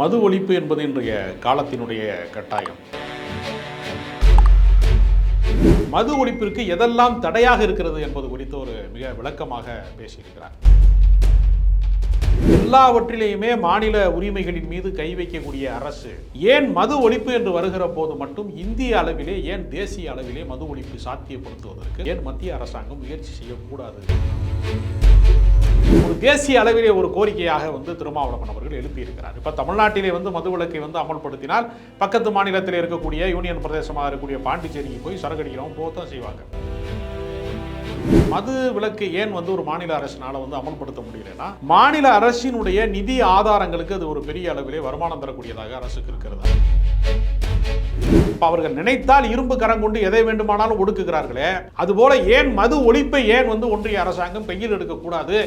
மது ஒழிப்பு என்பது இன்றைய காலத்தினுடைய கட்டாயம். மது ஒழிப்பிற்கு எதெல்லாம் தடையாக இருக்கிறது என்பது குறித்து ஒரு மிக விளக்கமாக பேசியிருக்கிறார். எல்லாவற்றிலேயுமே மாநில உரிமைகளின் மீது கை வைக்கக்கூடிய அரசு ஏன் மது ஒழிப்பு என்று வருகிற போது மட்டும் இந்திய அளவிலே ஏன் தேசிய அளவிலே மது ஒழிப்பு சாத்தியப்படுத்துவதற்கு ஏன் மத்திய அரசாங்கம் முயற்சி செய்யக்கூடாது? ஒரு தேசிய அளவிலே ஒரு கோரிக்கையாக வந்து திருமாவளவன் அவர்கள் எழுப்பியிருக்கிறார். இப்போ தமிழ்நாட்டிலே வந்து மது விலக்கை வந்து அமல்படுத்தினால் பக்கத்து மாநிலத்தில் இருக்கக்கூடிய யூனியன் பிரதேசமாக இருக்கக்கூடிய பாண்டிச்சேரிக்கு போய் சரக்கடிக்கிறவங்க போகத்தான் செய்வாங்க. மது விலக்கு ஏன் வந்து ஒரு மாநில அரசினால வந்து அமல்படுத்த முடியலன்னா மாநில அரசினுடைய நிதி ஆதாரங்களுக்கு அது ஒரு பெரிய அளவிலே வருமானம் தரக்கூடியதாக அரசுக்கு இருக்கிறதா. அவர்கள் நினைத்தால் இரும்பு கரம் கொண்டு எதை வேண்டுமானாலும் ஒடுக்குகிறார்களே. அதுபோல ஏன் மது ஒழிப்பை ஏன் வந்து ஒன்றிய அரசாங்கம் கையில் எடுக்கக்கூடாது?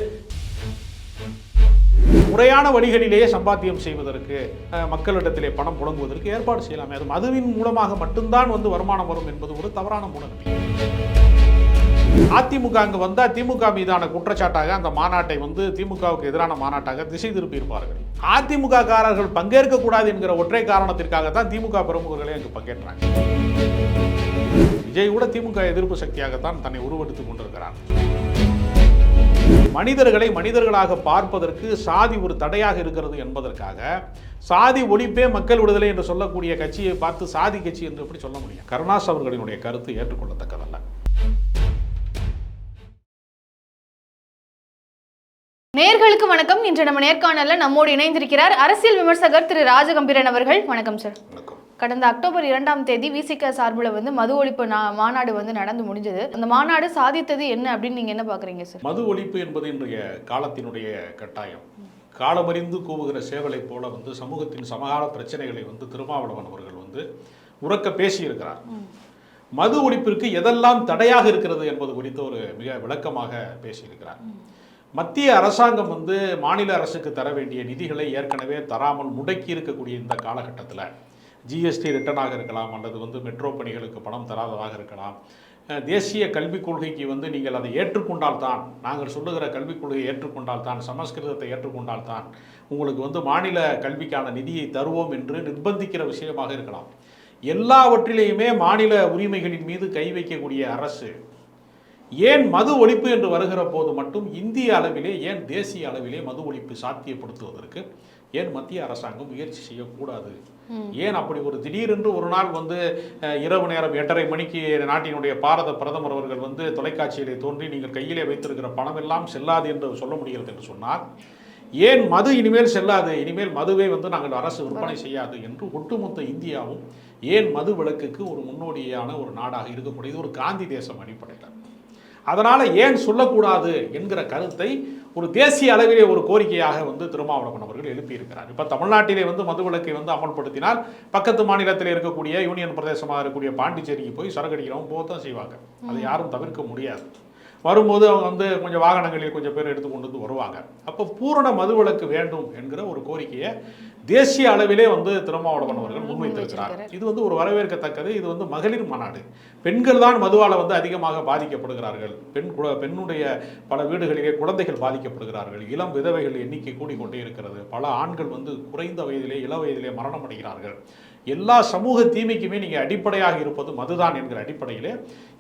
முறையான வழிகளிலேயே சம்பாத்தியம் செய்வதற்கு மக்களிடத்திலே பணம் புழங்குவதற்கு ஏற்பாடு செய்யலாமே. அது மதுவின் மூலமாக மட்டும்தான் வந்து வருமானம் வரும் என்பது ஒரு தவறான மூலநம்பிக்கை அதிமுக அங்கே வந்தால் திமுக மீதான குற்றச்சாட்டாக அந்த மாநாட்டை வந்து திமுகவுக்கு எதிரான மாநாட்டாக திசை திருப்பி இருப்பார்கள் அதிமுக காரர்கள் பங்கேற்க கூடாது என்கிற ஒற்றை காரணத்திற்காக தான் திமுக பிரமுகர்களே அங்கு பங்கேற்றாங்க. விஜய் கூட திமுக எதிர்ப்பு சக்தியாகத்தான் தன்னை உருவெடுத்துக் கொண்டிருக்கிறார். மனிதர்களை மனிதர்களாக பார்ப்பதற்கு சாதி ஒரு தடையாக இருக்கிறது என்பதற்காக சாதி ஒழிப்பே மக்கள் விடுதலை என்று சொல்லக்கூடிய கட்சியை பார்த்து சாதி கட்சி என்று எப்படி சொல்ல முடியும்? கருணாஸ் அவர்களினுடைய கருத்து ஏற்றுக்கொள்ளத்தக்கதல்ல. நேர்களுக்கு வணக்கம். இன்று நம்ம நேர்காணல்ல நம்மோடு இணைந்திருக்கிறார் அரசியல் விமர்சகர் திரு ராஜகம்பீரன் அவர்கள். வணக்கம் சார் கடந்த அக்டோபர் இரண்டாம் தேதி விசிக சார்பில் வந்து மது ஒழிப்பு மாநாடு வந்து நடந்து முடிஞ்சது. அந்த மாநாடு சாதித்தது என்ன அப்படின்னு நீங்க என்ன பாக்குறீங்க சார் மது ஒழிப்பு என்பது இன்றைய காலத்தினுடைய கட்டாயம். காலமறிந்து கூவுகிற சேவலை போல வந்து சமூகத்தின் சமகால பிரச்சனைகளை வந்து திருமாவளவன் அவர்கள் வந்து உறக்க பேசியிருக்கிறார். மது ஒழிப்பிற்கு எதெல்லாம் தடையாக இருக்கிறது என்பது குறித்து ஒரு மிக விளக்கமாக பேசியிருக்கிறார். மத்திய அரசாங்கம் வந்து மாநில அரசுக்கு தர வேண்டிய நிதிகளை ஏற்கனவே தராமல் முடக்கி இருக்கக்கூடிய இந்த காலகட்டத்தில் ஜிஎஸ்டி ரிட்டனாக இருக்கலாம் அல்லது வந்து மெட்ரோ பணிகளுக்கு பணம் தராததாக இருக்கலாம். தேசிய கல்விக் கொள்கைக்கு வந்து நீங்கள் அதை ஏற்றுக்கொண்டால் தான் நாங்கள் சொல்லுகிற கல்விக் கொள்கையை ஏற்றுக்கொண்டால் தான் சமஸ்கிருதத்தை ஏற்றுக்கொண்டால் தான் உங்களுக்கு வந்து மாநில கல்விக்கான நிதியை தருவோம் என்று நிர்பந்திக்கிற விஷயமாக இருக்கலாம். எல்லாவற்றிலேயுமே மாநில உரிமைகளின் மீது கை வைக்கக்கூடிய அரசு ஏன் மது ஒழிப்பு என்று வருகிற போது மட்டும் இந்திய அளவிலே ஏன் தேசிய அளவிலே மது ஒழிப்பு சாத்தியப்படுத்துவதற்கு ஏன் மத்திய அரசாங்கம் முயற்சி செய்யக்கூடாது? ஏன் அப்படி ஒரு திடீரென்று ஒரு நாள் வந்து இரவு நேரம் எட்டரை மணிக்கு நாட்டினுடைய பாரத பிரதமர் அவர்கள் வந்து தொலைக்காட்சியிலே தோன்றி நீங்கள் கையிலே வைத்திருக்கிற பணம் எல்லாம் செல்லாது என்று சொல்ல முடிகிறது என்று சொன்னால் ஏன் மது இனிமேல் செல்லாது? இனிமேல் மதுவை வந்து நாங்கள் அரசு விற்பனை செய்யாது என்று ஒட்டுமொத்த இந்தியாவும் ஏன் மது விலக்குக்கு ஒரு முன்னோடியான ஒரு நாடாக இருக்கக்கூடியது ஒரு காந்தி தேசம் அடிப்படையில். அதனால் ஏன் சொல்லக்கூடாது என்கிற கருத்தை ஒரு தேசிய அளவிலே ஒரு கோரிக்கையாக வந்து திருமாவளவன் அவர்கள் எழுப்பியிருக்கிறார். இப்போ தமிழ்நாட்டிலே வந்து மதுவிலக்கை வந்து அமல்படுத்தினால் பக்கத்து மாநிலத்தில் இருக்கக்கூடிய யூனியன் பிரதேசமாக இருக்கக்கூடிய பாண்டிச்சேரிக்கு போய் சரக்கடிக்கிறவங்க போகத்தான் செய்வாங்க. அதை யாரும் தவிர்க்க முடியாது. வரும்போது அவங்க வந்து கொஞ்சம் வாகனங்களில் கொஞ்சம் பேர் எடுத்து கொண்டு வந்து வருவாங்க. அப்போ பூரண மதுவிலக்கு வேண்டும் என்கிற ஒரு கோரிக்கையை தேசிய அளவிலே வந்து திருமாவளவன் அவர்கள் முன்வைத்திருக்கிறார். இது வந்து ஒரு வரவேற்கத்தக்கது. இது வந்து மகளிர் மாநாடு. பெண்கள் தான் மதுவால் வந்து அதிகமாக பாதிக்கப்படுகிறார்கள். பெண் குல பெண்ணுடைய பல வீடுகளிலே குழந்தைகள் பாதிக்கப்படுகிறார்கள். இளம் விதவைகள் எண்ணிக்கை கூடிக்கொண்டே இருக்கிறது. பல ஆண்கள் வந்து குறைந்த வயதிலே இள வயதிலே மரணம் அடைகிறார்கள் எல்லா சமூக தீமைக்குமே நீங்கள் அடிப்படையாக இருப்பது மதுதான் என்கிற அடிப்படையிலே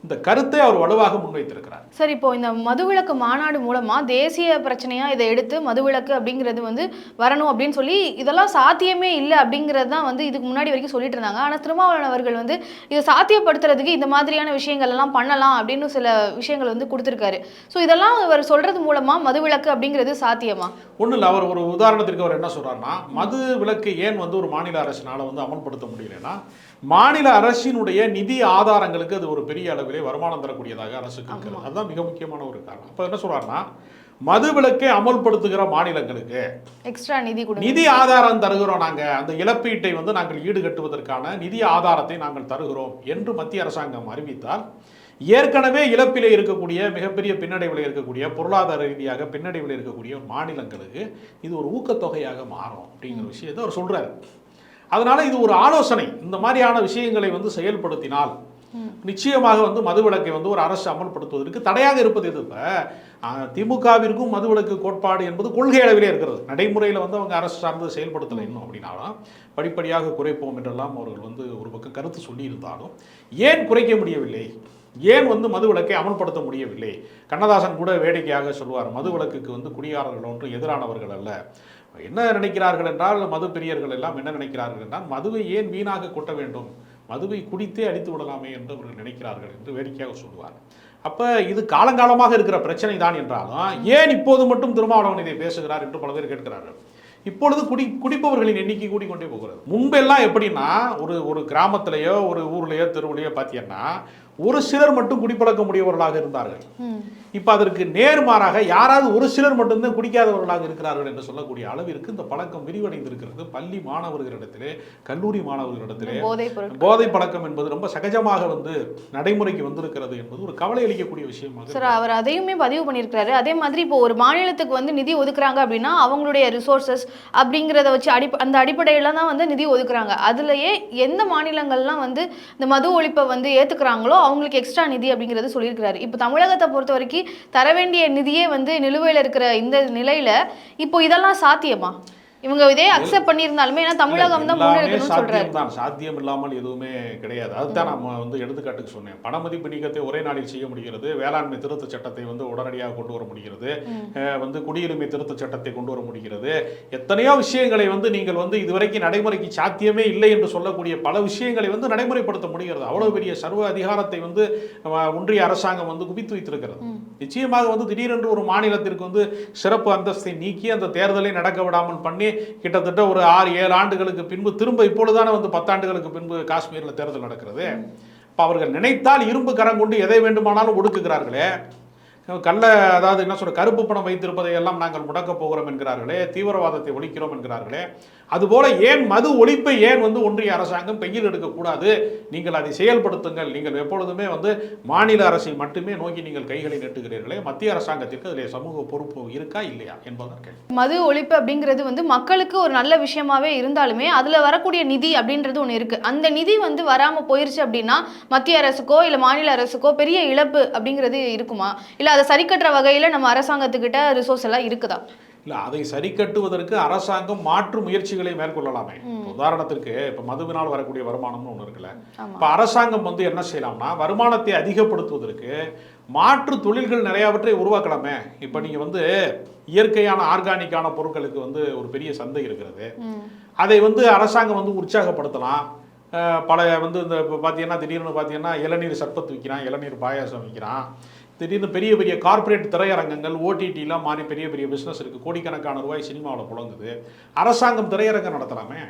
இந்த கருத்தை அவர் வலுவாக முன்வைத்திருக்கிறார். சார் இப்போ இந்த மதுவிலக்கு மாநாடு மூலமா தேசிய பிரச்சனையா இதை எடுத்து மதுவிலக்கு அப்படிங்கிறது வந்து வரணும் அப்படின்னு சொல்லி இதெல்லாம் சாத்தியமே இல்லை அப்படிங்கிறது தான் வந்து இதுக்கு முன்னாடி வரைக்கும் சொல்லிட்டு இருந்தாங்க. ஆனால் திருமாவளவன் அவர்கள் வந்து இதை சாத்தியப்படுத்துறதுக்கு இந்த மாதிரியான விஷயங்கள் எல்லாம் பண்ணலாம் அப்படின்னு சில விஷயங்கள் வந்து கொடுத்துருக்காரு. ஸோ இதெல்லாம் இவர் சொல்றது மூலமா மதுவிலக்கு அப்படிங்கிறது சாத்தியமா? ஒன்றும் இல்லை அவர் ஒரு உதாரணத்திற்கு அவர் என்ன சொல்றாருன்னா மது விலக்கு ஏன் வந்து ஒரு மாநில அரசினால வந்து அமல்படுத்த முடியலன்னா மாநில அரசினுடைய நிதி ஆதாரங்களுக்கு அது ஒரு பெரிய அளவிலே வருமானம் தரக்கூடியதாக அரசுக்கு இருக்கிறது. அதுதான் மிக முக்கியமான ஒரு காரணம். அப்போ என்ன சொல்றாருன்னா மது விலக்கை அமல்படுத்துகிற மாநிலங்களுக்கு எக்ஸ்ட்ரா நிதி நிதி ஆதாரம் தருகிறோம் நாங்க. அந்த இழப்பீட்டை வந்து நாங்கள் ஈடுகட்டுவதற்கான நிதி ஆதாரத்தை நாங்கள் தருகிறோம் என்று மத்திய அரசாங்கம் அறிவித்தால் ஏற்கனவே இழப்பிலே இருக்கக்கூடிய மிகப்பெரிய பின்னடைவில் இருக்கக்கூடிய பொருளாதார ரீதியாக பின்னடைவில் இருக்கக்கூடிய மாநிலங்களுக்கு இது ஒரு ஊக்கத்தொகையாக மாறும் அப்படிங்கிற விஷயத்தை அவர் சொல்றாரு. அதனால இது ஒரு ஆலோசனை. இந்த மாதிரியான விஷயங்களை வந்து செயல்படுத்தினால் நிச்சயமாக வந்து மதுவிலக்கை வந்து ஒரு அரசு அமல்படுத்துவதற்கு தடையாக இருப்பது எது இப்போ திமுகவிற்கும் மதுவிலக்கு கோட்பாடு என்பது கொள்கை அளவிலே இருக்கிறது. நடைமுறையில் வந்து அவங்க அரசு சார்ந்து செயல்படுத்தலை இன்னும் அப்படின்னாலும் படிப்படியாக குறைப்போம் என்றெல்லாம் அவர்கள் வந்து ஒரு பக்கம் கருத்து சொல்லியிருந்தாலும் ஏன் குறைக்க முடியவில்லை? ஏன் வந்து மதுவிலக்கை அமல்படுத்த முடியவில்லை? கண்ணதாசன் கூட வேடிக்கையாக சொல்வார் மதுவிலக்குக்கு வந்து குடியாரர்கள் ஒன்றும் எதிரானவர்கள் அல்ல. என்ன நினைக்கிறார்கள் என்றால் மது பிரியர்கள் எல்லாம் என்ன நினைக்கிறார்கள் என்றால் மதுவை ஏன் வீணாக கொட்ட வேண்டும்? மதுவை குடித்தே அடித்து விடலாமே என்று அவர்கள் நினைக்கிறார்கள் என்று வேடிக்கையாக சொல்லுவார். அப்போ இது காலங்காலமாக இருக்கிற பிரச்சனை தான் என்றாலும் ஏன் இப்போது மட்டும் திருமாவளவன் இதை பேசுகிறார் என்று பல பேர் கேட்கிறார்கள். இப்பொழுது குடி குடிப்பவர்களின் எண்ணிக்கை கூடிக்கொண்டே போகிறது. முன்பெல்லாம் எப்படின்னா ஒரு ஒரு கிராமத்திலேயோ ஒரு ஊர்லேயோ தெருவுலையோ பார்த்தீங்கன்னா ஒரு சிலர் மட்டும் குடிப்பழக்க முடியவர்களாக இருந்தார்கள். இப்போ அதற்கு நேர்மாறாக யாராவது ஒரு சிலர் மட்டும்தான் குடிக்காதவர்களாக இருக்கிறார்கள் என்று சொல்லக்கூடிய அளவிற்கு இந்த பழக்கம் விரிவடைந்திருக்கிறது. பள்ளி மாணவர்களிடத்திலே கல்லூரி மாணவர்களிடத்திலே போதை பழக்கம் என்பது ரொம்ப சகஜமாக வந்து நடைமுறைக்கு வந்திருக்கிறது என்பது ஒரு கவலை அளிக்கக்கூடிய விஷயமாக சார் அவர் அதையுமே பதிவு பண்ணியிருக்காரு அதே மாதிரி இப்போ ஒரு மாநிலத்துக்கு வந்து நிதி ஒதுக்குறாங்க அப்படின்னா அவங்களுடைய ரிசோர்சஸ் அப்படிங்கிறத வச்சு அடி அந்த அடிப்படையில தான் வந்து நிதி ஒதுக்குறாங்க. அதுலயே எந்த மாநிலங்கள்லாம் வந்து இந்த மது ஒழிப்பை வந்து ஏத்துக்கிறாங்களோ அவங்களுக்கு எக்ஸ்ட்ரா நிதி அப்படிங்கிறது சொல்லியிருக்கிறாரு. இப்போ தமிழகத்தை பொறுத்த வரைக்கும் தர வேண்டிய நிதியே வந்து நிலுவையில் இருக்கிற இந்த நிலையில் இப்போ இதெல்லாம் சாத்தியமா? இவங்க இதே அக்செப்ட் பண்ணியிருந்தாலுமே ஏன்னா தமிழகம் தான் முன்னெடுக்கணும்னு சொல்றாரு. சாத்தியம் தான். சாத்தியம் இல்லாமல் எதுவுமே கிடையாது. அதுதான் நம்ம வந்து எடுத்துக்காட்டுக்கு சொன்னேன். பண மதிப்பு நீக்கத்தை ஒரே நாளில் செய்ய முடிகிறது. வேளாண்மை திருத்த சட்டத்தை வந்து உடனடியாக கொண்டு வர முடிகிறது. வந்து குடியுரிமை திருத்த சட்டத்தை கொண்டு வர முடிகிறது. எத்தனையோ விஷயங்களை வந்து நீங்கள் வந்து இதுவரைக்கும் நடைமுறைக்கு சாத்தியமே இல்லை என்று சொல்லக்கூடிய பல விஷயங்களை வந்து நடைமுறைப்படுத்த முடிகிறது. அவ்வளவு பெரிய சர்வ அதிகாரத்தை வந்து ஒன்றிய அரசாங்கம் வந்து குவித்து வைத்திருக்கிறது. நிச்சயமாக வந்து திடீரென்று ஒரு மாநிலத்திற்கு வந்து சிறப்பு அந்தஸ்தை நீக்கி அந்த தேர்தலை நடக்க விடாமல் பண்ணி கிட்டத்தட்ட ஒரு ஆறு ஏழு ஆண்டுகளுக்கு பின்பு திரும்ப இப்பொழுதுதானே வந்து பத்தாண்டுகளுக்கு பின்பு காஷ்மீரில் தேர்தல் நடக்கிறது. இப்போ அவர்கள் நினைத்தால் இரும்பு கரம் கொண்டு எதை வேண்டுமானாலும் ஒடுக்குகிறார்களே. கள்ள அதாவது என்ன சொல்ற கருப்பு பணம் வைத்திருப்பதை எல்லாம் நாங்கள் முடக்கப் போகிறோம் என்கிறார்களே தீவிரவாதத்தை ஒழிக்கிறோம் என்கிறார்களே. அதுபோல ஏன் மது ஒழிப்பை ஏன் வந்து ஒன்றிய அரசாங்கம் கையில் எடுக்கக்கூடாது? நீங்கள் அதை செயல்படுத்துங்கள். நீங்கள் எப்பொழுதுமே வந்து மாநில அரசை மட்டுமே நோக்கி நீங்கள் கைகளை நெட்டுகிறீர்களே மத்திய அரசாங்கத்திற்கு அதில் சமூக பொறுப்பு இருக்கா இல்லையா என்பதுதான் கேள்வி. மது ஒழிப்பு அப்படிங்கிறது வந்து மக்களுக்கு ஒரு நல்ல விஷயமாவே இருந்தாலுமே அதில் வரக்கூடிய நிதி அப்படின்றது ஒன்று இருக்குது அந்த நிதி வந்து வராமல் போயிருச்சு அப்படின்னா மத்திய அரசுக்கோ இல்லை மாநில அரசுக்கோ பெரிய இழப்பு அப்படிங்கிறது இருக்குமா? இல்லை அதை சரி கட்டுற நம்ம அரசாங்கத்துக்கிட்ட ரிசோர்ஸ் எல்லாம் இருக்குதா? இல்ல அதை சரி கட்டுவதற்கு அரசாங்கம் மாற்று முயற்சிகளை மேற்கொள்ளலாமே. உதாரணத்திற்கு இப்ப மதுவினால் வரக்கூடிய வருமானம்னு ஒண்ணு இருக்குல்ல. இப்ப அரசாங்கம் வந்து என்ன செய்யலாம்னா வருமானத்தை அதிகப்படுத்துவதற்கு மாற்று தொழில்கள் நிறையவற்றை உருவாக்கலாமே. இப்ப நீங்க வந்து இயற்கையான ஆர்கானிக்கான பொருட்களுக்கு வந்து ஒரு பெரிய சந்தை இருக்கிறது. அதை வந்து அரசாங்கம் வந்து உற்சாகப்படுத்தலாம். பல வந்து இந்த இப்போ பார்த்தீங்கன்னா திடீர்னு பார்த்தீங்கன்னா இளநீர் சர்பத் விற்கிறான் இளநீர் பாயாசம் விற்கிறான் திடீர்னு பெரிய பெரிய கார்ப்பரேட் திரையரங்கங்கள் ஓடிடிலாம் மாறி பெரிய பெரிய பிஸ்னஸ் இருக்குது கோடிக்கணக்கான ரூபாய் சினிமாவில் புழங்குது. அரசாங்கம் திரையரங்கம் நடத்தலாமே.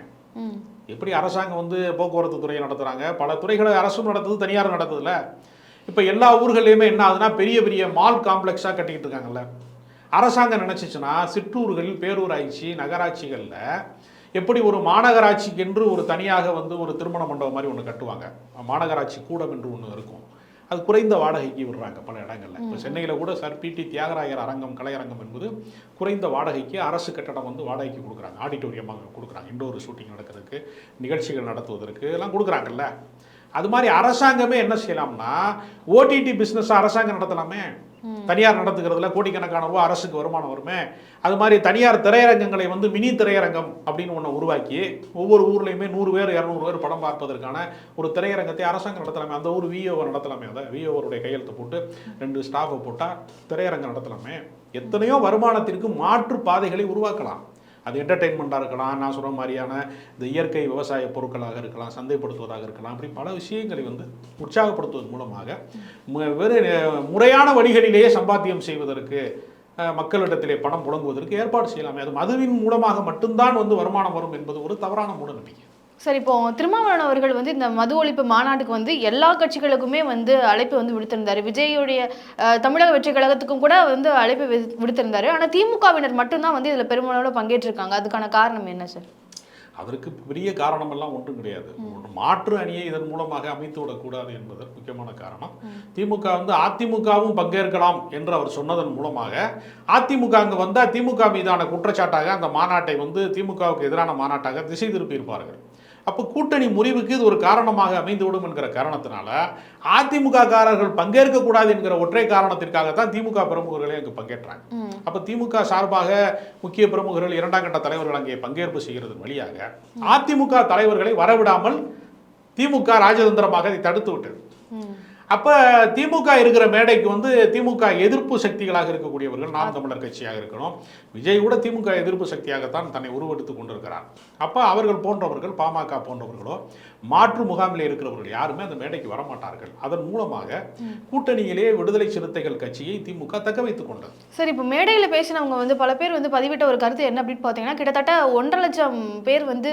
எப்படி அரசாங்கம் வந்து போக்குவரத்து துறையை நடத்துகிறாங்க பல துறைகளை அரசும் நடத்துது தனியாரும் நடத்துதுல. இப்போ எல்லா ஊர்கள்லையுமே என்ன ஆகுதுன்னா பெரிய பெரிய மால் காம்ப்ளெக்ஸாக கட்டிக்கிட்டு இருக்காங்கல்ல. அரசாங்கம் நினச்சிச்சுன்னா சிற்றூர்கள் பேரூராட்சி நகராட்சிகளில் எப்படி ஒரு மாநகராட்சிக்கென்று ஒரு தனியாக வந்து ஒரு திருமண மண்டபம் மாதிரி ஒன்று கட்டுவாங்க. மாநகராட்சி கூடம் என்று ஒன்று இருக்கும். அது குறைந்த வாடகைக்கு விடுறாங்க பல இடங்கள்ல. இப்போ சென்னையில் கூட சார் பிடி தியாகராயர் அரங்கம் கலையரங்கம் என்பது குறைந்த வாடகைக்கு அரசு கட்டடம் வந்து வாடகைக்கு கொடுக்குறாங்க. ஆடிட்டோரியமாக கொடுக்குறாங்க. இண்டோர் ஷூட்டிங் நடக்கிறதுக்கு நிகழ்ச்சிகள் நடத்துவதற்கு எல்லாம் கொடுக்குறாங்கல்ல. அது மாதிரி அரசாங்கமே என்ன செய்யலாம்னா ஓடிடி பிஸ்னஸ் அரசாங்கம் நடத்தலாமே. தனியார் நடத்துகிறதுல கோடிக்கணக்கான ரூபா அரசுக்கு வருமானம் வருமே? அது மாதிரி தனியார் திரையரங்கங்களை வந்து மினி திரையரங்கம் அப்படின்னு ஒன்று உருவாக்கி ஒவ்வொரு ஊர்லேயுமே நூறு பேர் இரநூறு பேர் படம் பார்ப்பதற்கான ஒரு திரையரங்கத்தை அரசாங்கம் நடத்தலாமே. அந்த ஊர் விஓவை நடத்தலாமே. அதை விஓவருடைய கையெழுத்து போட்டு ரெண்டு ஸ்டாஃபை போட்டால் திரையரங்கம் நடத்தலாமே. எத்தனையோ வருமானத்திற்கு மாற்று பாதைகளை உருவாக்கலாம். அது என்டர்டெயின்மெண்ட்டாக இருக்கலாம் நான் சொல்கிற மாதிரியான இந்த இயற்கை விவசாய பொருட்களாக இருக்கலாம் சந்தைப்படுத்துவதாக இருக்கலாம் அப்படி பல விஷயங்களை வந்து உற்சாகப்படுத்துவதன் மூலமாக வெறு முறையான வழிகளிலேயே சம்பாத்தியம் செய்வதற்கு மக்களிடத்திலே பணம் புழங்குவதற்கு ஏற்பாடு செய்யலாமே. அது மதுவின் மூலமாக மட்டும்தான் வந்து வருமானம் வரும் என்பது ஒரு தவறான மூட நம்பிக்கை சரி இப்போ திருமாவளவன் அவர்கள் வந்து இந்த மது ஒழிப்பு மாநாட்டுக்கு வந்து எல்லா கட்சிகளுக்குமே வந்து அழைப்பு வந்து விடுத்திருந்தாரு. விஜயுடைய அஹ், தமிழக வெற்றி கழகத்துக்கும் கூட வந்து அழைப்பு விடுத்திருந்தாரு. ஆனா திமுகவினர் மட்டும்தான் வந்து இதுல பெருமளவுல பங்கேற்றிருக்காங்க. அதுக்கான காரணம் என்ன சார் அதற்கு பெரிய காரணமெல்லாம் ஒன்றும் கிடையாது. மாற்று அணியை இதன் மூலமாக அமைத்து விடக்கூடாது என்பது முக்கியமான காரணம். திமுக வந்து அதிமுகவும் பங்கேற்கலாம் என்று அவர் சொன்னதன் மூலமாக அதிமுக அங்கே வந்தால் திமுக மீதான குற்றச்சாட்டாக அந்த மாநாட்டை வந்து திமுகவுக்கு எதிரான மாநாட்டாக திசை திருப்பி இருப்பார்கள் அப்போ கூட்டணி முறிவுக்கு இது ஒரு காரணமாக அமைந்துவிடும் என்கிற காரணத்தினால அதிமுக காரர்கள் பங்கேற்கக்கூடாது என்கிற ஒற்றை காரணத்திற்காக தான் திமுக பிரமுகர்களே அங்கு பங்கேற்றாங்க. அப்ப திமுக சார்பாக முக்கிய பிரமுகர்கள் இரண்டாம் கட்ட தலைவர்கள் அங்கே பங்கேற்பு செய்கிறது வழியாக அதிமுக தலைவர்களை வரவிடாமல் திமுக ராஜதந்திரமாக அதை தடுத்து விட்டது. அப்போ திமுக இருக்கிற மேடைக்கு வந்து திமுக எதிர்ப்பு சக்திகளாக இருக்கக்கூடியவர்கள் நாம் தமிழர் கட்சியாக இருக்கணும். விஜய் கூட திமுக எதிர்ப்பு சக்தியாகத்தான் தன்னை உருவெடுத்துக் கொண்டிருக்கிறார். அப்போ அவர்கள் போன்றவர்கள் பாமக போன்றவர்களோ மாற்று முகாமில் இருக்கிறவர்கள் யாருமே அந்த மேடைக்கு வரமாட்டார்கள். அதன் மூலமாக கூட்டணியிலே விடுதலை சிறுத்தைகள் கட்சியை திமுக தக்க வைத்துக் கொண்டது. சரி இப்போ மேடையில் பேசினவங்க வந்து பல பேர் வந்து பதிவிட்ட ஒரு கருத்து என்ன அப்படின்னு பார்த்தீங்கன்னா கிட்டத்தட்ட ஒன்றரை லட்சம் பேர் வந்து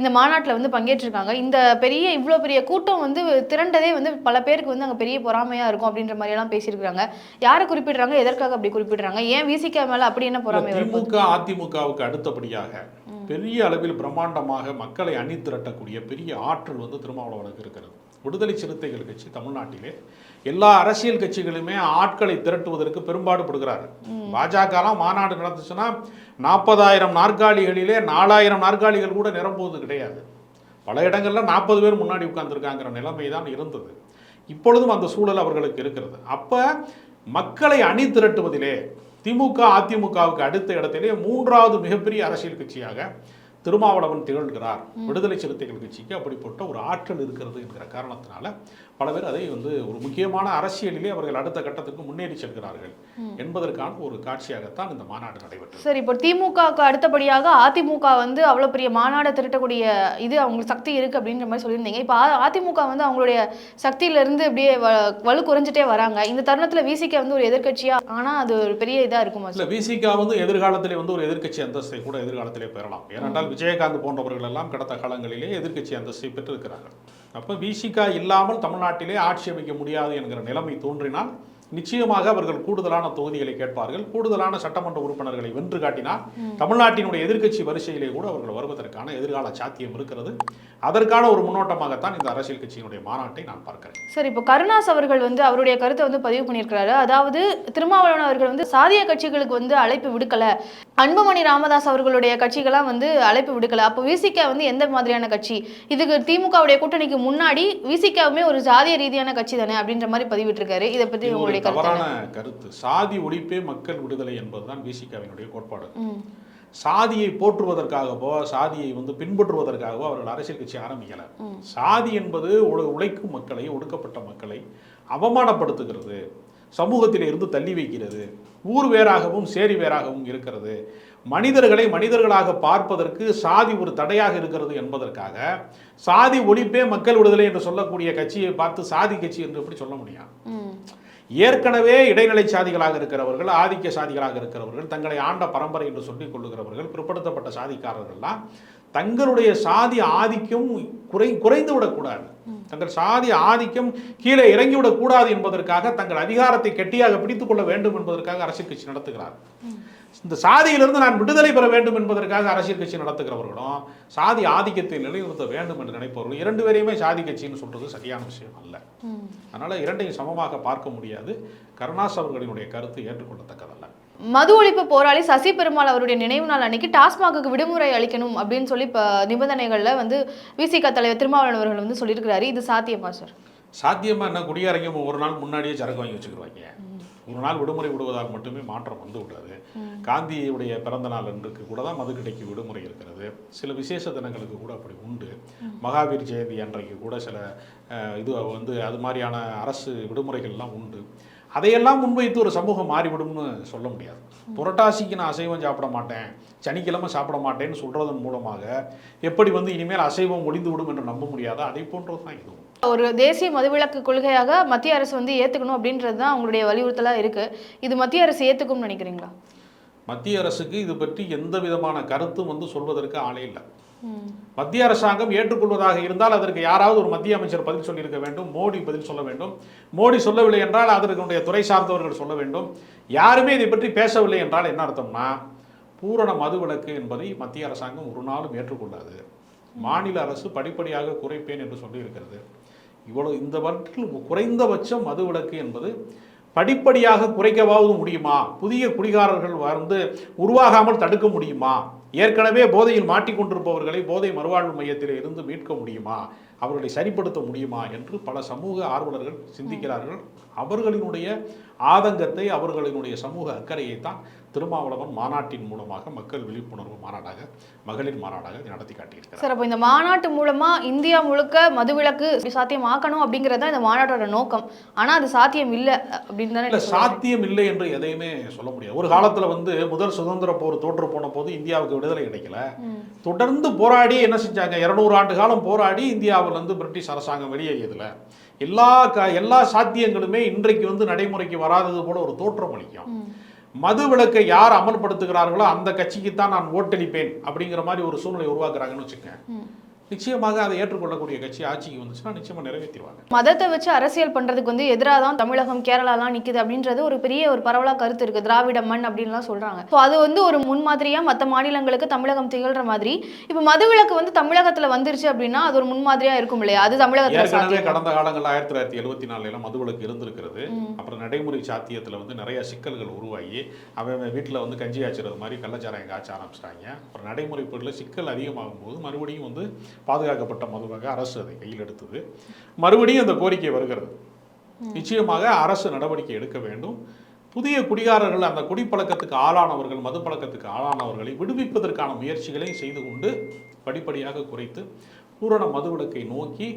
இந்த மாநாட்டில் வந்து பங்கேற்றிருக்காங்க. இந்த பெரிய இவ்வளோ பெரிய கூட்டம் வந்து திரண்டதே வந்து பல பேருக்கு வந்து அங்கே பெரிய பொறாமையாக இருக்கும் அப்படின்ற மாதிரியெல்லாம் பேசியிருக்காங்க யாரை குறிப்பிடுறாங்க? எதற்காக அப்படி குறிப்பிடுறாங்க? ஏன் விசிகா மேலே அப்படி என்ன பொறாமை திமுக அதிமுகவுக்கு அடுத்தபடியாக பெரிய அளவில் பிரம்மாண்டமாக மக்களை அணி திரட்டக்கூடிய பெரிய ஆற்றல் வந்து திருமாவளவனுக்கு இருக்கிறது. விடுதலை சிறுத்தைகள் கட்சி தமிழ்நாட்டிலே எல்லா அரசியல் கட்சிகளுமே ஆட்களை திரட்டுவதற்கு பெரும்பாடுபடுகிறாரு பாஜகலாம் மாநாடு நடந்துச்சுன்னா நாற்பதாயிரம் நாற்காலிகளிலே நாலாயிரம் நாற்காலிகள் கூட நிரம்புவது கிடையாது. பல இடங்கள்ல நாற்பது பேர் முன்னாடி உட்கார்ந்துருக்காங்கிற நிலைமை தான் இருந்தது. இப்பொழுதும் அந்த சூழல் அவர்களுக்கு இருக்கிறது. அப்ப மக்களை அணி திரட்டுவதிலே திமுக அதிமுகவுக்கு அடுத்த இடத்திலே மூன்றாவது மிகப்பெரிய அரசியல் கட்சியாக திருமாவளவன் திகழ்கிறார். விடுதலை சிறுத்தைகள் கட்சிக்கு அப்படிப்பட்ட ஒரு ஆற்றல் இருக்கிறது என்கிற காரணத்தினால பல பேர் அதை வந்து ஒரு முக்கியமான அரசியலிலே அவர்கள் அடுத்த கட்டத்துக்கு முன்னேறி செல்கிறார்கள் என்பதற்கான ஒரு காட்சியாகத்தான் இந்த மாநாடு நடைபெற்றது. சரி இப்போ திமுகவுக்கு அடுத்தபடியாக அதிமுக வந்து அவ்வளோ பெரிய மாநாடை திரட்டக்கூடிய இது அவங்களுக்கு சக்தி இருக்கு அப்படின்ற மாதிரி சொல்லியிருந்தீங்க. இப்போ அதிமுக வந்து அவங்களுடைய சக்தியிலிருந்து அப்படியே வலு குறைஞ்சிட்டே வராங்க. இந்த தருணத்தில் விசிக வந்து ஒரு எதிர்க்கட்சியா? ஆனா அது ஒரு பெரிய இதா இருக்குமா இல்ல விசிகா வந்து எதிர்காலத்திலே வந்து ஒரு எதிர்க்கட்சி அந்தஸ்தை கூட எதிர்காலத்திலே பெறலாம். ஏனென்றால் விஜயகாந்த் போன்றவர்கள் எல்லாம் கடந்த காலங்களிலே எதிர்க்கட்சி அந்தஸ்தை பெற்றிருக்கிறார்கள். அப்போ விசிகா இல்லாமல் தமிழ்நாட்டிலே ஆட்சி அமைக்க முடியாது என்கிற நிலைமை தோன்றினால் நிச்சயமாக அவர்கள் கூடுதலான தொகுதிகளை கேட்பார்கள். கூடுதலான சட்டமன்ற உறுப்பினர்களை வென்று காட்டினால் தமிழ்நாட்டினுடைய எதிர்க்கட்சி வரிசையிலே கூட அவர்கள் வருவதற்கான எதிர்கால சாத்தியம் இருக்கிறது. அதற்கான ஒரு முன்னோட்டமாகத்தான் இந்த அரசியல் கட்சியினுடைய மாநாட்டை நான் பார்க்கிறேன். சரி இப்போ கருணாஸ் அவர்கள் வந்து அவருடைய கருத்தை வந்து பதிவு பண்ணியிருக்கிறாரு. அதாவது திருமாவளவன் அவர்கள் வந்து சாதிய கட்சிகளுக்கு வந்து அழைப்பு விடுக்கல. அன்புமணி ராமதாஸ் அவர்களுடைய கட்சிகள்லாம் வந்து அழைப்பு விடுக்கல. அப்போ விசிக வந்து எந்த மாதிரியான கட்சி? இதுக்கு திமுகவுடைய கூட்டணிக்கு முன்னாடி விசிகாவுமே ஒரு சாதிய ரீதியான கட்சி தானே அப்படின்ற மாதிரி பதிவிட்டிருக்காரு. இதை பத்தி இது ஒரு உங்களுடைய தவறான? கருத்து. சாதி ஒழிப்பே மக்கள் விடுதலை என்பதுதான் விசிகாவினுடைய கோட்பாடு. சாதியை போற்றுவதற்காகவோ சாதியை வந்து பின்பற்றுவதற்காகவோ அவர்கள் அரசியல் கட்சி ஆரம்பிக்கல. சாதி என்பது உழ- உழைக்கும் மக்களை ஒடுக்கப்பட்ட மக்களை அவமானப்படுத்துகிறது. சமூகத்திலே இருந்து தள்ளி வைக்கிறது. ஊர் வேறாகவும் சேரி வேறாகவும் இருக்கிறது. மனிதர்களை மனிதர்களாக பார்ப்பதற்கு சாதி ஒரு தடையாக இருக்கிறது என்பதற்காக சாதி ஒழிப்பே மக்கள் விடுதலை என்று சொல்லக்கூடிய கட்சியை பார்த்து சாதி கட்சி என்று எப்படி சொல்ல முடியும்? ஏற்கனவே இடைநிலை சாதிகளாக இருக்கிறவர்கள் ஆதிக்க சாதிகளாக இருக்கிறவர்கள் தங்களை ஆண்ட பரம்பரை என்று சொல்லிக் கொள்ளுகிறவர்கள் பிற்படுத்தப்பட்ட சாதிக்காரர்கள்லாம் தங்களுடைய சாதி ஆதிக்கம் குறை குறைந்து விடக்கூடாது தங்கள் சாதி ஆதிக்கம் கீழே இறங்கி விடக்கூடாது என்பதற்காக தங்கள் அதிகாரத்தை கெட்டியாக பிடித்துக் கொள்ள வேண்டும் என்பதற்காக அரசியல் கட்சி நடத்துகிறார் இந்த சாதியிலிருந்து நான் விடுதலை பெற வேண்டும் என்பதற்காக அரசியல் கட்சி நடத்துகிறவர்களும் சாதி ஆதிக்கத்தை நிலைநிறுத்த வேண்டும் என்று நினைப்பவர்களும் இரண்டு பேரையுமே சாதி கட்சின்னு சொல்றது சரியான விஷயம் அல்ல. அதனால இரண்டையும் சமமாக பார்க்க முடியாது. கருணாஸ் அவர்களினுடைய கருத்து ஏற்றுக்கொள்ளத்தக்கதல்ல. மது ஒழிப்பு போராளி சசி பெருமாள் அவருடைய நினைவு நாள் அன்னைக்கு டாஸ்மாகுக்கு விடுமுறை அளிக்கணும் அப்படின்னு சொல்லி இப்போ நிபந்தனைகள்ல வந்து விசிக தலைவர் திருமாவளவன் அவர்கள் வந்து சொல்லியிருக்கிறாரு. இது சாத்தியமா சார்? சாத்தியமா என்ன? குடியாரங்க ஒரு நாள் முன்னாடியே சரக்கு வாங்கி வச்சுக்கிடுவாங்க ஒரு நாள் விடுமுறை விடுவதால் மட்டுமே மாற்றம் வந்து விடாது காந்தியுடைய பிறந்த நாள் அன்றுக்கு கூட தான் மதுக்கடைக்கு விடுமுறை இருக்கிறது. சில விசேஷ தினங்களுக்கு கூட அப்படி உண்டு. மகாவீர் ஜெயந்தி அன்றைக்கு கூட சில இது வந்து அது மாதிரியான அரசு விடுமுறைகள்லாம் உண்டு. அதையெல்லாம் முன்வைத்து ஒரு சமூகம் மாறிவிடும்னு சொல்ல முடியாது. புரட்டாசிக்கு நான் அசைவம் சாப்பிட மாட்டேன் சனிக்கிழமை சாப்பிட மாட்டேன்னு சொல்றதன் மூலமாக எப்படி வந்து இனிமேல் அசைவம் ஒளிந்து விடும் என்று நம்ப முடியாதோ அதை போன்றது தான் இதுவும். ஒரு தேசிய மதுவிலக்கு கொள்கையாக மத்திய அரசு வந்து ஏத்துக்கணும் அப்படின்றது தான் அவங்களுடைய வலியுறுத்தலா இருக்கு. இது மத்திய அரசு ஏத்துக்கும்னு நினைக்கிறீங்களா? மத்திய அரசுக்கு இது பற்றி எந்த விதமான கருத்தும் வந்து சொல்வதற்கு ஆளே இல்லை. மத்திய அரசாங்கம் ஏற்றுக்கொள்வதாக இருந்தால் அதற்கு யாராவது ஒரு மத்திய அமைச்சர் பதில் சொல்லியிருக்க வேண்டும். மோடி பதில் சொல்ல வேண்டும். மோடி சொல்லவில்லை என்றால் அதற்குடைய துறை சார்ந்தவர்கள் சொல்ல வேண்டும். யாருமே இதை பற்றி பேசவில்லை என்றால் என்ன அர்த்தம்னா பூரண மதுவிலக்கு என்பதை மத்திய அரசாங்கம் ஒரு நாளும் ஏற்றுக்கொள்ளாது. மாநில அரசு படிப்படியாக குறைப்பேன் என்று சொல்லியிருக்கிறது. இவ்வளவு இந்த வற்றில் குறைந்தபட்சம் மதுவிலக்கு என்பது படிப்படியாக குறைக்கவாவது முடியுமா? புதிய குடிகாரர்கள் வந்து உருவாகாமல் தடுக்க முடியுமா? ஏற்கனவே போதையில் மாட்டிக்கொண்டிருப்பவர்களை போதை மறுவாழ்வு மையத்தில் இருந்து மீட்க முடியுமா? அவர்களை சரிப்படுத்த முடியுமா? என்று பல சமூக ஆர்வலர்கள் சிந்திக்கிறார்கள். அவர்களினுடைய ஆதங்கத்தை அவர்களினுடைய சமூக அக்கறையை தான் திருமாவளவன் மாநாட்டின் மூலமாக மக்கள் விழிப்புணர்வு மாநாடாக மகளிர் மாநாடாக நடத்தி காட்டியிருக்கிறார். சார் அப்போ இந்த மாநாட்டு மூலமா இந்தியா முழுக்க மதுவிலக்கு சாத்தியமாக்கணும் அப்படிங்கிறது தான் இந்த மாநாட்டோட நோக்கம். ஆனா அது சாத்தியம் இல்லை அப்படின்னு தானே இல்ல. சாத்தியம் இல்லை என்று எதையுமே சொல்ல முடியாது. ஒரு காலத்துல வந்து முதல் சுதந்திர போர் தோற்று போன போது இந்தியாவுக்கு விடுதலை கிடைக்கல. தொடர்ந்து போராடி என்ன செஞ்சாங்க? இருநூறு ஆண்டு காலம் போராடி இந்தியாவில் வந்து பிரிட்டிஷ் அரசாங்கம் வெளியேறியதுல. எல்லா க எல்லா சாத்தியங்களுமே இன்றைக்கு வந்து நடைமுறைக்கு வராதது போல ஒரு தோற்றம் அளிக்கும். மது விலக்கை யார் அமல்படுத்துகிறார்களோ அந்த கட்சிக்கு தான் நான் ஓட்டளிப்பேன் அப்படிங்கிற மாதிரி ஒரு சூழ்நிலை உருவாக்குறாங்கன்னு வச்சுக்கோங்க. நிச்சயமாக அதை ஏற்றுக்கொள்ளக்கூடிய கட்சி ஆட்சிக்கு வந்துச்சுன்னா நிச்சயமா நிறைவேற்றிடுவாங்க. மதத்தை வச்சு அரசியல் பண்றதுக்கு வந்து எதிராக தான் தமிழகம் கேரளாலாம் நிக்குது அப்படின்றது ஒரு பெரிய ஒரு பரவலா கருத்து இருக்கு. திராவிட மண் அப்படின்லாம் சொல்றாங்க. ஸோ அது வந்து ஒரு முன்மாதிரியா மற்ற மாநிலங்களுக்கு தமிழகம் திகழ்ற மாதிரி. இப்போ மதுவிலக்கு வந்து தமிழகத்துல வந்துருச்சு அப்படின்னா அது ஒரு முன்மாதிரியா இருக்கும் இல்லையா? அது தமிழகத்துல கடந்த காலங்களில் ஆயிரத்தி தொள்ளாயிரத்தி எழுபத்தி நாலுல மதுவிலக்கு இருந்திருக்கிறது. அப்புறம் நடைமுறை சாத்தியத்தில் வந்து நிறைய சிக்கல்கள் உருவாகி அவன் வீட்டில் வந்து கஞ்சி காய்ச்சறது மாதிரி கள்ளச்சாராயம் காய்ச்ச ஆரம்பிச்சிட்டாங்க. அப்புறம் நடைமுறைப்படில் சிக்கல் அதிகமாகும் போது மறுபடியும் வந்து பாதுகாக்கப்பட்ட மதுவாக அரசு அதை கையில் எடுத்தது. மறுபடியும் அந்த கோரிக்கை வருகிறது. நிச்சயமாக அரசு நடவடிக்கை எடுக்க வேண்டும். புதிய குடிகாரர்கள் அந்த குடிப்பழக்கத்துக்கு ஆளானவர்கள் மது பழக்கத்துக்கு ஆளானவர்களை விடுவிப்பதற்கான முயற்சிகளை செய்து கொண்டு படிப்படியாக குறைத்து பூரண மதுவிலக்கை நோக்கி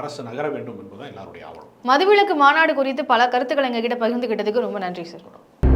அரசு நகர வேண்டும் என்பதுதான் எல்லாருடைய ஆவலம் மதுவிலக்கு மாநாடு குறித்து பல கருத்துக்களை எங்ககிட்ட பகிர்ந்துகிட்டதுக்கு ரொம்ப நன்றி சார்.